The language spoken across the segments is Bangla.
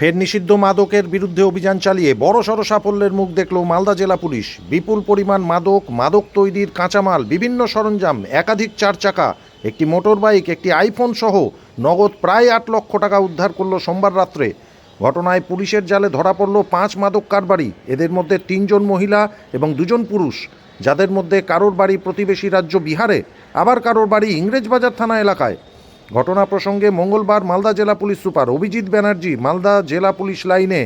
ফের নিষিদ্ধ মাদকের বিরুদ্ধে অভিযান চালিয়ে বড়সড় সাফল্যের মুখ দেখল মালদা জেলা পুলিশ। বিপুল পরিমাণ মাদক মাদক তৈরির কাঁচামাল, বিভিন্ন সরঞ্জাম, একাধিক চার চাকা, একটি মোটর বাইক একটি আইফোন সহ নগদ প্রায় আট লক্ষ টাকা উদ্ধার করল সোমবার রাত্রে। ঘটনায় পুলিশের জালে ধরা পড়ল পাঁচ মাদক কারবারি। এদের মধ্যে তিনজন মহিলা এবং দুজন পুরুষ। যাদের মধ্যে কারোর বাড়ি প্রতিবেশী রাজ্য বিহারে, আবার কারোর বাড়ি ইংরেজবাজার থানা এলাকায়। ঘটনা প্রসঙ্গে মঙ্গলবার মালদা জেলা পুলিশ সুপার অভিজিৎ ব্যানার্জি মালদা জেলা পুলিশ লাইনে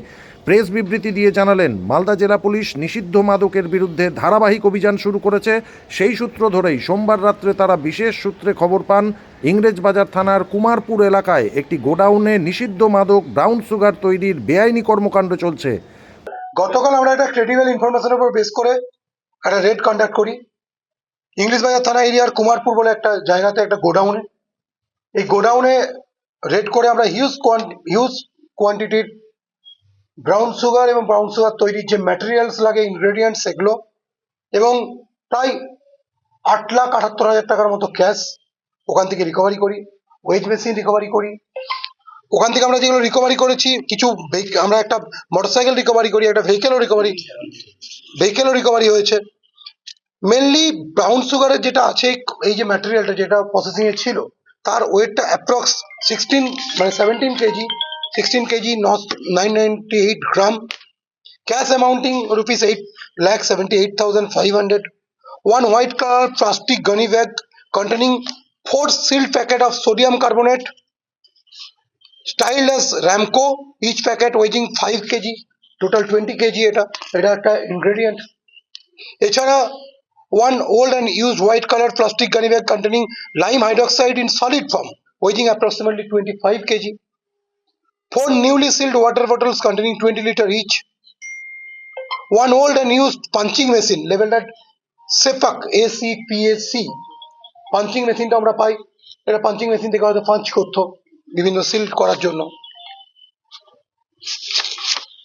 প্রেস বিবৃতি দিয়ে জানালেন, মালদা জেলা পুলিশ নিষিদ্ধ মাদকের বিরুদ্ধে ধারাবাহিক অভিযান শুরু করেছে। সেই সূত্র ধরেই সোমবার রাত্রে তারা বিশেষ সূত্রে খবর পান, ইংরেজবাজার থানার কুমারপুর এলাকায় একটি গোডাউনে নিষিদ্ধ মাদক ব্রাউন সুগার তৈরির বেআইনি কর্মকাণ্ড চলছে। গতকাল আমরা একটা ক্রেডিবল ইনফরমেশনের উপর বেস করে একটা রেড কন্ডাক্ট করি। ইংলিশ বাজার থানা এরিয়ার কুমারপুর বলে একটা জায়গাতে একটা গোডাউনে এই গোডাউনে রেড করে আমরা হিউজ হিউজ কোয়ান্টিটির ব্রাউন সুগার এবং ব্রাউন সুগার তৈরির যে ম্যাটেরিয়ালস লাগে ইনগ্রেডিয়েন্টস এগুলো এবং প্রায় আট লাখ আটাত্তর হাজার টাকার মতো ক্যাশ ওখান থেকে রিকভারি করি ওয়েজ মেশিন রিকভারি করি। ওখান থেকে আমরা যেগুলো রিকভারি করেছি, কিছু আমরা একটা মোটরসাইকেল রিকভারি করি, একটা ভেহিকেলও রিকভারি ভেহিকেলও রিকভারি হয়েছে। মেনলি ব্রাউন সুগারের যেটা আছে, এই যে ম্যাটেরিয়ালটা যেটা প্রসেসিংয়ে ছিল তার ওয়েটটা অ্যাপ্রক্স সিক্সটিন মানে seventeen kg sixteen kg nine ninety eight gram cash amounting rupees eight lakh seventy eight thousand five hundred white color plastic gunny bag containing four sealed packet of sodium carbonate styled as Ramco, each packet weighing 5 kg, total 20 kg এটা এটা একটা ingredient এছাড়া one old and used white color plastic gunny bag containing lime hydroxide in solid form weighing approximately 25 kg four newly sealed water bottles containing 20 liter each one old and used punching machine labeled at সেপাক এসিপিএসি পাঞ্চিং মেশিনটা আমরা পাই এটা পাঞ্চিং মেশিন থেকে হয়তো পাঞ্চ করতো বিভিন্ন সিল করার জন্য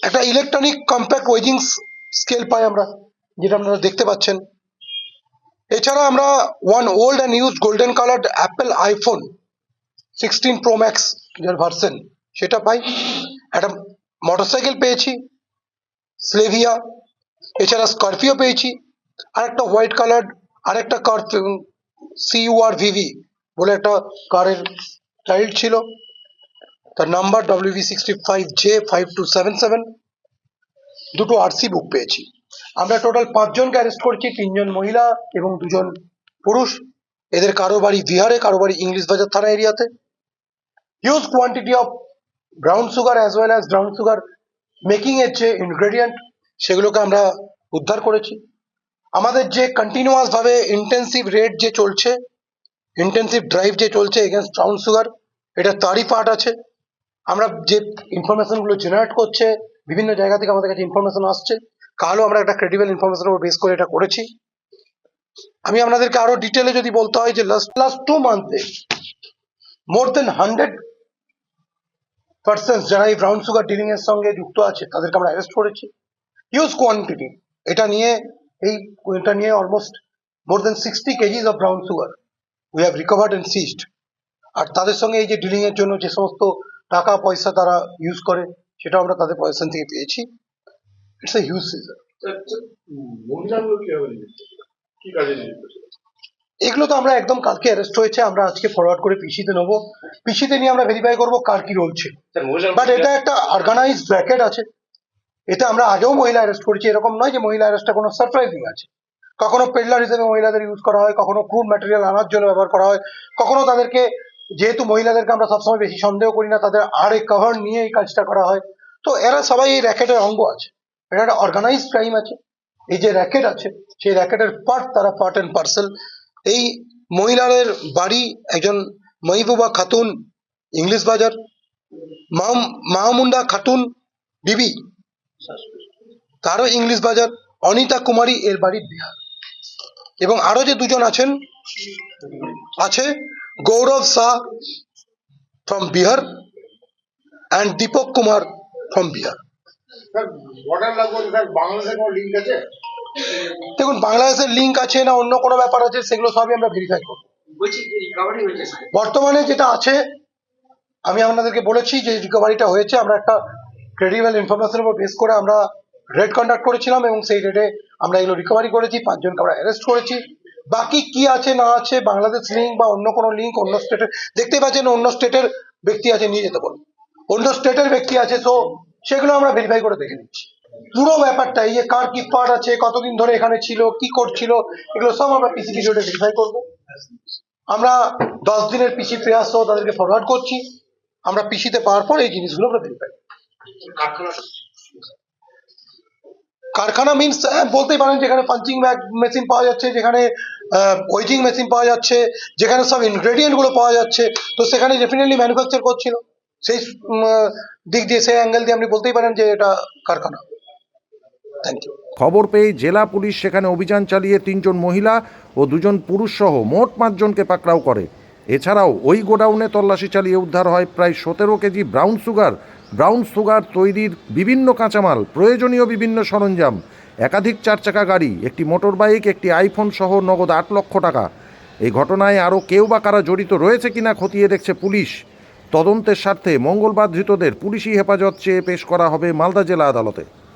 একটা ইলেকট্রনিক কম্প্যাক্ট ওয়েজিং স্কেল পাই আমরা যেটা আপনারা দেখতে পাচ্ছেন এছাড়া আমরা one old and used golden coloured Apple iPhone sixteen Pro Max যার ভার্সন সেটা পাই। একটা মোটরসাইকেল পেয়েছি স্লেভিয়া এছাড়া স্করপিও পেয়েছি আর একটা হোয়াইট কালার আর একটা কার সিইউআর ভিভি বলে একটা কারের চাইল্ড ছিল। তার number WV sixty five J five two seven seven দুটো আরসি বুক পেয়েছি। আমরা টোটাল পাঁচজনকে অ্যারেস্ট করেছি, তিনজন মহিলা এবং দুজন পুরুষ। এদের কারও বাড়ি বিহারে, কারও বাড়ি ইংলিশ বাজার থানা এরিয়াতে। Huge quantity of brown sugar as well as brown sugar making এর যে ইনগ্রেডিয়েন্ট সেগুলোকে আমরা উদ্ধার করেছি। আমাদের যে কন্টিনিউয়াস ভাবে ইন্টেন্সিভ রেট যে চলছে ইন্টেন্সিভ ড্রাইভ যে চলছে এগেনস্ট ব্রাউন সুগার এটা তারই পার্ট আছে। আমরা যে ইনফরমেশনগুলো জেনারেট করছে, বিভিন্ন জায়গা থেকে আমাদের কাছে ইনফরমেশন আসছে। কালও আমরা একটা ক্রেডিবল ইনফরমেশন উপর বেস করে এটা করেছি। আমি আপনাদেরকে আরও ডিটেলে যদি বলতে হয় যে লাস্ট লাস্ট টু মান্থে মোর দেন হান্ড্রেড পার্সেন্ট যারা এই ব্রাউন সুগার ডিলিং এর সঙ্গে যুক্ত আছে, তাদেরকে আমরা অ্যারেস্ট করেছি। হিউজ কোয়ান্টিটি এটা নিয়ে এই, এটা নিয়ে almost more than sixty kgs of brown sugar we have recovered and seized আর তাদের সঙ্গে এই যে ডিলিং এর জন্য যে সমস্ত টাকা পয়সা তারা ইউজ করে সেটা আমরা তাদের পয়সা থেকে পেয়েছি। ইটস এ হিউজ সিজন এগুলো তো আমরা একদম কালকে অ্যারেস্ট হয়েছে আমরা আজকে ফরওয়ার্ড করে পিসিতে নেব। পিসিতে নিয়ে আমরা ভেরিফাই করব কার কি রোল ছিল। বাট এটা একটা অর্গানাইজ র্যাকেট আছে। এটা আমরা আগেও মহিলা অ্যারেস্ট করেছি এরকম নয় যে মহিলা অ্যারেস্টটা কোনো সারপ্রাইজিং আছে। কখনো পেডলার হিসেবে মহিলাদের ইউজ করা হয় কখনো ক্রুড ম্যাটেরিয়াল আনার জন্য ব্যবহার করা হয় কখনো তাদেরকে যেহেতু মহিলাদেরকে আমরা সবসময় বেশি সন্দেহ করি না তাদের আড়ে কভার নিয়ে এই কাজটা করা হয়। তো এরা সবাই এই র্যাকেটের অঙ্গ আছে। এটা একটা অর্গানাইজ ক্রাইম আছে। এই যে র্যাকেট আছে, সেই র্যাকেটের পার্ট তারা পার্ট অ্যান্ড পার্সেল এই মহিলাদের বাড়ি একজন মহিবুবা খাতুন, ইংলিশ বাজার। মাহম- মাহমুন্ডা খাতুন, বিবি। তারও ইংলিশ বাজার। অনিতা কুমারী এর বাড়ি বিহার। এবং আরও যে দুজন আছেন, আছে Gaurav Shah from Bihar and Dipak Kumar from Bihar. দেখুন বাংলাদেশের লিঙ্ক আছে না অন্য কোনো ব্যাপার আছে সেগুলো সবই আমরা ভেরিফাই করব। বলছি যে রিকভারি হয়েছে স্যার। বর্তমানে যেটা আছে আমি আপনাদেরকে বলেছি যে রিকভারিটা হয়েছে আমরা একটা ক্রেডিবল ইনফরমেশনের উপর বেস করে আমরা রেড কন্ডাক্ট করেছিলাম এবং সেই রেডে আমরা এগুলো রিকভারি করেছি পাঁচজনকে আমরা অ্যারেস্ট করেছি। বাকি কি আছে না আছে বাংলাদেশ লিঙ্ক বা অন্য কোনো লিঙ্ক অন্য স্টেটের দেখতেই পাচ্ছেন অন্য স্টেটের ব্যক্তি আছে নিয়ে যেতে বলুন। অন্য স্টেটের ব্যক্তি আছে তো সেগুলো আমরা ভেরিফাই করে দেখে নিচ্ছি। পুরো ব্যাপারটা, এই যে কার কি পার্ট আছে, কতদিন ধরে এখানে ছিল, কি করছিল, এগুলো সব আমরা পিসি ভিডিওতে ভেরিফাই করব। আমরা দশ দিনের পিসি প্রয়াস সহ তাদেরকে ফরওয়ার্ড করছি। আমরা পিসিতে পাওয়ার পর এই জিনিসগুলো আমরা ভেরিফাই কারখানা মিনস বলতেই পারেন যেখানে পাঞ্চিং ব্যাগ মেশিন পাওয়া যাচ্ছে, যেখানে ওয়েজিং মেশিন পাওয়া যাচ্ছে, যেখানে সব ইনগ্রেডিয়েন্টগুলো পাওয়া যাচ্ছে। তো সেখানে ডেফিনেটলি ম্যানুফ্যাকচার করছিল। সেই দিক দিয়ে সেই অ্যাঙ্গেল দিয়ে আপনি বলতেই পারেন যে এটা কারখানা। থ্যাংক ইউ খবর পেয়ে জেলা পুলিশ সেখানে অভিযান চালিয়ে তিনজন মহিলা ও দুজন পুরুষ সহ মোট পাঁচজনকে পাকড়াও করে। এছাড়াও ওই গোডাউনে তল্লাশি চালিয়ে উদ্ধার হয় প্রায় সতেরো kg brown sugar. Brown sugar তৈরির বিভিন্ন কাঁচামাল, প্রয়োজনীয় বিভিন্ন সরঞ্জাম, একাধিক চার চাকা গাড়ি, একটি মোটর বাইক একটি আইফোন সহ নগদ আট লক্ষ টাকা। এই ঘটনায় আরও কেউ বা কারা জড়িত রয়েছে কিনা খতিয়ে দেখছে পুলিশ। তদন্তের স্বার্থে মঙ্গলবার ধৃতদের পুলিশি হেফাজত চেয়ে পেশ করা হবে মালদা জেলা আদালতে।